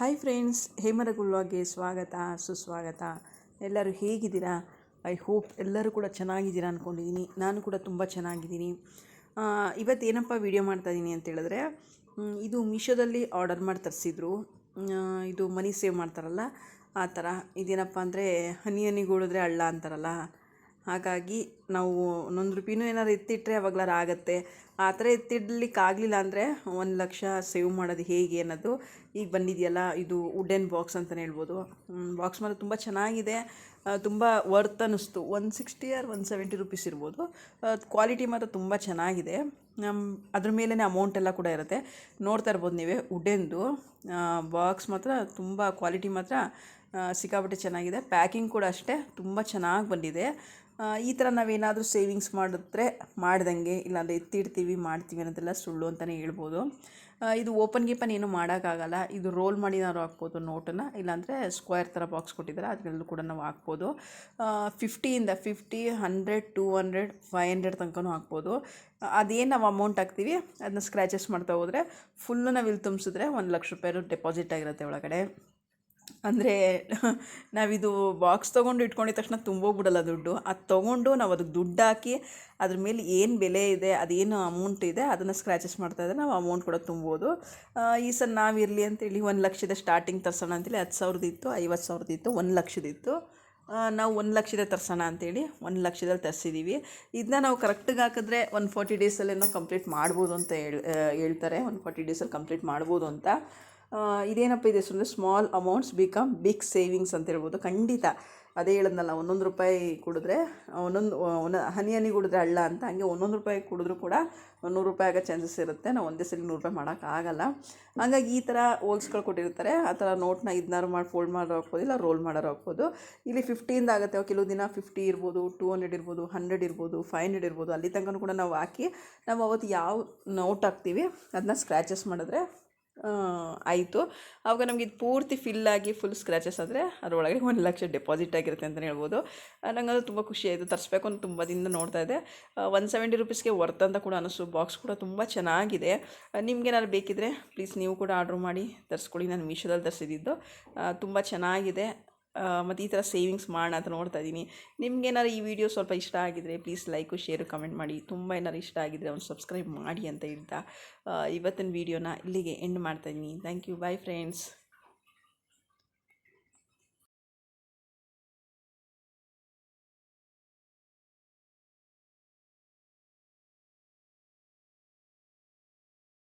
Hi friends ಹೇಮರಗುಲ್ವಾಗೆ ಸ್ವಾಗತ, ಸುಸ್ವಾಗತ. ಎಲ್ಲರೂ ಹೇಗಿದ್ದೀರಾ? ಐ ಹೋಪ್ ಎಲ್ಲರೂ ಕೂಡ ಚೆನ್ನಾಗಿದ್ದೀರಾ ಅಂದ್ಕೊಂಡಿದ್ದೀನಿ ನಾನು ಕೂಡ ತುಂಬ ಚೆನ್ನಾಗಿದ್ದೀನಿ. ಇವತ್ತು ಏನಪ್ಪ ವೀಡಿಯೋ ಮಾಡ್ತಾಯಿದ್ದೀನಿ ಅಂತ ಹೇಳಿದ್ರೆ ಇದು ಮೀಶೋದಲ್ಲಿ ಆರ್ಡರ್ ಮಾಡಿ ತರಿಸಿದ್ರು. ಇದು ಮನಿ ಸೇವ್ ಮಾಡ್ತಾರಲ್ಲ, ಆ ಥರ ಇದೇನಪ್ಪ ಅಂದರೆ ಹನಿ ಹನಿಗೂಡಿದ್ರೆ ಅಳ್ಳ ಅಂತಾರಲ್ಲ. ಹಾಗಾಗಿ ನಾವು ಒಂದೊಂದು ರೂಪಿನೂ ಏನಾದ್ರು ಎತ್ತಿಟ್ಟರೆ ಅವಾಗ್ಲಾರ ಆಗುತ್ತೆ. ಆ ಥರ ಎತ್ತಿಡ್ಲಿಕ್ಕೆ ಆಗಲಿಲ್ಲ ಅಂದರೆ ಒಂದು ಲಕ್ಷ ಸೇವ್ ಮಾಡೋದು ಹೇಗೆ ಅನ್ನೋದು ಈಗ ಬಂದಿದೆಯಲ್ಲ, ಇದು ವುಡೆನ್ ಬಾಕ್ಸ್ ಅಂತಲೇ ಹೇಳ್ಬೋದು. ಬಾಕ್ಸ್ ಮಾತ್ರ ತುಂಬ ಚೆನ್ನಾಗಿದೆ. ತುಂಬ ವರ್ತ್ ಅನ್ನಿಸ್ತು. One sixty or one seventy rupees ಇರ್ಬೋದು. ಕ್ವಾಲಿಟಿ ಮಾತ್ರ ತುಂಬ ಚೆನ್ನಾಗಿದೆ. ಅದ್ರ ಮೇಲೇ ಅಮೌಂಟ್ ಎಲ್ಲ ಕೂಡ ಇರುತ್ತೆ. ನೋಡ್ತಾ ಇರ್ಬೋದು ನೀವೇ ವುಡೆನ್ದು ಬಾಕ್ಸ್ ಮಾತ್ರ ತುಂಬ ಕ್ವಾಲಿಟಿ ಮಾತ್ರ ಸಿಕ್ಕಾಪಟ್ಟೆ ಚೆನ್ನಾಗಿದೆ. ಪ್ಯಾಕಿಂಗ್ ಕೂಡ ಅಷ್ಟೇ, ತುಂಬ ಚೆನ್ನಾಗಿ ಬಂದಿದೆ. ಈ ಥರ ನಾವೇನಾದರೂ ಸೇವಿಂಗ್ಸ್ ಮಾಡಿದ್ರೆ ಮಾಡ್ದಂಗೆ, ಇಲ್ಲಾಂದರೆ ಎತ್ತಿಡ್ತೀವಿ ಮಾಡ್ತೀವಿ ಅನ್ನೋದೆಲ್ಲ ಸುಳ್ಳು ಅಂತಲೇ ಹೇಳ್ಬೋದು. ಇದು ಓಪನ್ ಗೀಪನ್ ಏನು ಮಾಡೋಕ್ಕಾಗಲ್ಲ. ಇದು ರೋಲ್ ಮಾಡಿ ನಾವು ಹಾಕ್ಬೋದು ನೋಟನ್ನು. ಇಲ್ಲಾಂದರೆ ಸ್ಕ್ವೇರ್ ಥರ ಬಾಕ್ಸ್ ಕೊಟ್ಟಿದ್ದಾರೆ ಅದರಲ್ಲೂ ಕೂಡ ನಾವು ಹಾಕ್ಬೋದು. ಫಿಫ್ಟಿಯಿಂದ fifty hundred two hundred five hundred ತನಕನೂ ಹಾಕ್ಬೋದು. ಅದೇನು ನಾವು ಅಮೌಂಟ್ ಹಾಕ್ತೀವಿ ಅದನ್ನ ಸ್ಕ್ರ್ಯಾಚಸ್ ಮಾಡ್ತಾ ಹೋದರೆ ಫುಲ್ಲು ನಾವು ಇಲ್ಲಿ ತುಂಬಿಸಿದ್ರೆ ಒಂದು ಲಕ್ಷ ರೂಪಾಯಿ ಡೆಪಾಸಿಟ್ ಆಗಿರುತ್ತೆ ಒಳಗಡೆ. ಅಂದರೆ ನಾವಿದು ಬಾಕ್ಸ್ ತೊಗೊಂಡು ಇಟ್ಕೊಂಡಿದ ತಕ್ಷಣ ತುಂಬೋಗ್ಬಿಡಲ್ಲ ದುಡ್ಡು. ಅದು ತೊಗೊಂಡು ನಾವು ಅದಕ್ಕೆ ದುಡ್ಡು ಹಾಕಿ ಅದ್ರ ಮೇಲೆ ಏನು ಬೆಲೆ ಇದೆ ಅದೇನು ಅಮೌಂಟ್ ಇದೆ, ಅದನ್ನು ಸ್ಕ್ರ್ಯಾಚಸ್ ಮಾಡ್ತಾ ಇದ್ದರೆ ನಾವು ಅಮೌಂಟ್ ಕೂಡ ತುಂಬೋದು. ಈ ಸಲ ನಾವಿರಲಿ ಅಂತೇಳಿ ಒಂದು ಲಕ್ಷದ ಸ್ಟಾರ್ಟಿಂಗ್ ತರ್ಸೋಣ ಅಂತೇಳಿ ಹತ್ತು ಸಾವಿರದಿತ್ತು ಇತ್ತು, ಐವತ್ತು ಸಾವಿರದಿತ್ತು ಇತ್ತು, ಒಂದು ಲಕ್ಷದಿತ್ತು ನಾವು ಒಂದು ಲಕ್ಷದ ತರ್ಸೋಣ ಅಂತೇಳಿ ಒಂದು ಲಕ್ಷದಲ್ಲಿ ತರಿಸಿದ್ದೀವಿ ಇದನ್ನ ನಾವು ಕರೆಕ್ಟಾಗಿ ಹಾಕಿದ್ರೆ ಒಂದು ಫಾರ್ಟಿ ಡೇಸಲ್ಲೇನೋ ಕಂಪ್ಲೀಟ್ ಮಾಡ್ಬೋದು ಅಂತ ಹೇಳ್ ಹೇಳ್ತಾರೆ. ಒಂದು ಫೋರ್ಟಿ ಡೇಸಲ್ಲಿ ಕಂಪ್ಲೀಟ್ ಮಾಡ್ಬೋದು ಅಂತ. ಇದೇನಪ್ಪ, ಇದೆ ಸುಮ್ಮನೆ small amounts become big savings ಅಂತ ಹೇಳ್ಬೋದು. ಖಂಡಿತ. ಅದೇ ಹೇಳಿದ್ನಲ್ಲ, ಒಂದೊಂದು ರೂಪಾಯಿ ಕುಡಿದ್ರೆ, ಒಂದೊಂದು, ಒಂದು ಹನಿ ಹನಿ ಕುಡಿದ್ರೆ ಹಳ್ಳ ಅಂತ, ಹಂಗೆ ಒಂದೊಂದು ರೂಪಾಯಿ ಕುಡಿದ್ರೂ ಕೂಡ ನೂರು ರೂಪಾಯಿ ಆಗೋ ಚಾನ್ಸಸ್ ಇರುತ್ತೆ. ನಾವು ಒಂದೇ ಸಲ ನೂರು ರೂಪಾಯಿ ಮಾಡೋಕ್ಕಾಗಲ್ಲ ಹಂಗಾಗಿ ಈ ಥರ ಹೋಲ್ಸ್ಗಳು ಕೊಟ್ಟಿರ್ತಾರೆ. ಆ ಥರ ನೋಟ್ನ ಇದನ್ನಾರು ಮಾಡಿ ಫೋಲ್ಡ್ ಮಾಡೋರು ಹಾಕ್ಬೋದು ಇಲ್ಲ ರೋಲ್ ಮಾಡೋರು ಹಾಕ್ಬೋದು ಇಲ್ಲಿ ಫಿಫ್ಟಿಯಿಂದ ಆಗುತ್ತೆ. ಕೆಲವು ದಿನ ಫಿಫ್ಟಿ ಇರ್ಬೋದು ಟೂ ಹಂಡ್ರೆಡ್ ಇರ್ಬೋದು ಹಂಡ್ರೆಡ್ ಇರ್ಬೋದು ಫೈವ್ ಹಂಡ್ರೆಡ್ ಇರ್ಬೋದು, ಅಲ್ಲಿ ತನಕ ಕೂಡ ನಾವು ಹಾಕಿ, ನಾವು ಅವತ್ತು ಯಾವ ನೋಟ್ ಹಾಕ್ತೀವಿ ಅದನ್ನ ಸ್ಕ್ರ್ಯಾಚಸ್ ಮಾಡಿದ್ರೆ ಆಯಿತು. ಆವಾಗ ನಮಗೆ ಇದು ಪೂರ್ತಿ ಫಿಲ್ ಆಗಿ ಫುಲ್ ಸ್ಕ್ರ್ಯಾಚಸ್ ಆದರೆ ಅದರೊಳಗೆ ಒಂದು ಲಕ್ಷ ಡೆಪಾಸಿಟ್ ಆಗಿರುತ್ತೆ ಅಂತಲೇ ಹೇಳ್ಬೋದು. ನನಗದು ತುಂಬ ಖುಷಿ ಆಯಿತು. ತರಿಸ್ಬೇಕು ಅಂತ ತುಂಬ ದಿನ ನೋಡ್ತಾ ಇದ್ದೆ. ಒನ್ ಸೆವೆಂಟಿ ರುಪೀಸ್ಗೆ ವರ್ತ್ ಅಂತ ಕೂಡ ಅನಿಸ್ತು. ಬಾಕ್ಸ್ ಕೂಡ ತುಂಬ ಚೆನ್ನಾಗಿದೆ. ನಿಮ್ಗೇನಾದ್ರು ಬೇಕಿದ್ರೆ ಪ್ಲೀಸ್ ನೀವು ಕೂಡ ಆರ್ಡ್ರ್ ಮಾಡಿ ತರಿಸ್ಕೊಳ್ಳಿ ನಾನು ಮೀಶೋದಲ್ಲಿ ತರಿಸಿದ್ದು. ತುಂಬ ಚೆನ್ನಾಗಿದೆ. ಮತ್ತು ಈ ಥರ ಸೇವಿಂಗ್ಸ್ ಮಾಡೋಣ ಅಂತ ನೋಡ್ತಾ ಇದ್ದೀನಿ. ನಿಮ್ಗೇನಾದ್ರು ಈ ವಿಡಿಯೋ ಸ್ವಲ್ಪ ಇಷ್ಟ ಆಗಿದ್ರೆ ಪ್ಲೀಸ್ ಲೈಕು ಶೇರು ಕಮೆಂಟ್ ಮಾಡಿ. ತುಂಬ ಏನಾದ್ರು ಇಷ್ಟ ಆಗಿದ್ರೆ ಒಂದು ಸಬ್ಸ್ಕ್ರೈಬ್ ಮಾಡಿ ಅಂತ ಹೇಳ್ತಾ ಇವತ್ತಿನ ವೀಡಿಯೋನ ಇಲ್ಲಿಗೆ ಎಂಡ್ ಮಾಡ್ತಾಯಿದ್ದೀನಿ ಥ್ಯಾಂಕ್ ಯು ಬಾಯ್ ಫ್ರೆಂಡ್ಸ್